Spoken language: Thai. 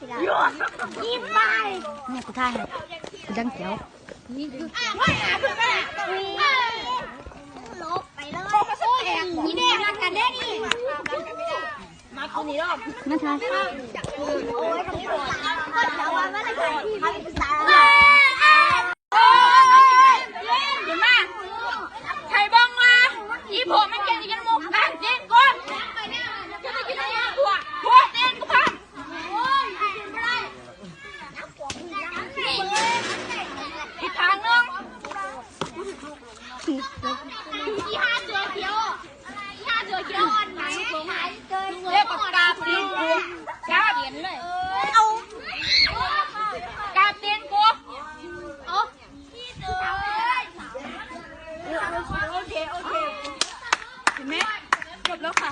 ยิ้มไปเนี่ยกูท่ายให้กูดังเขียวลบไปเลยนี่แดงมากันได้ดิมาคนนี้รอบมาทายโอ้ยคำนี้โหดก็จะว่าไม่ได้ใครที่ไม่เป็นสาวอีผมมันเก่ง อีห้าเสือเขียวอะไรอีห้าเสือเขียวอ่อไหนผหายเกินเรียกปากกาปีนกูกาเขียนเลยเอากาปีนกูเอาพี่เสือโอเคโอเคเห็นไหมจบแล้วค่ะ